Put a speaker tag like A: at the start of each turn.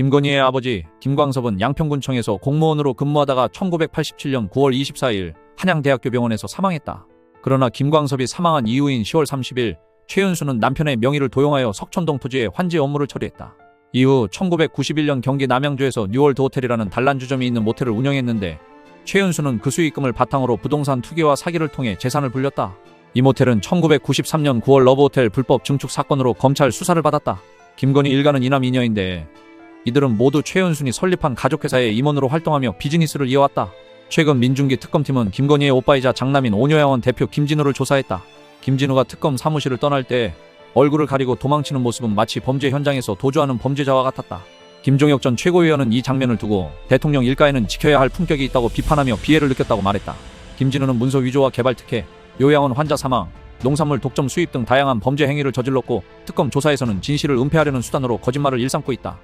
A: 김건희의 아버지 김광섭은 양평군청에서 공무원으로 근무하다가 1987년 9월 24일 한양대학교 병원에서 사망했다. 그러나 김광섭이 사망한 이후인 10월 30일 최은수는 남편의 명의를 도용하여 석천동 토지에 환지 업무를 처리했다. 이후 1991년 경기 남양주에서 뉴월드 호텔이라는 단란주점이 있는 모텔을 운영했는데 최은수는 그 수익금을 바탕으로 부동산 투기와 사기를 통해 재산을 불렸다. 이 모텔은 1993년 9월 러브호텔 불법 증축 사건으로 검찰 수사를 받았다. 김건희 일가는 이남 이녀인데 이들은 모두 최은순이 설립한 가족회사의 임원으로 활동하며 비즈니스를 이어왔다. 최근 민중기 특검팀은 김건희의 오빠이자 장남인 오녀양원 대표 김진우를 조사했다. 김진우가 특검 사무실을 떠날 때 얼굴을 가리고 도망치는 모습은 마치 범죄 현장에서 도주하는 범죄자와 같았다. 김종혁 전 최고위원은 이 장면을 두고 대통령 일가에는 지켜야 할 품격이 있다고 비판하며 비애를 느꼈다고 말했다. 김진우는 문서 위조와 개발 특혜, 요양원 환자 사망, 농산물 독점 수입 등 다양한 범죄 행위를 저질렀고 특검 조사에서는 진실을 은폐하려는 수단으로 거짓말을 일삼고 있다.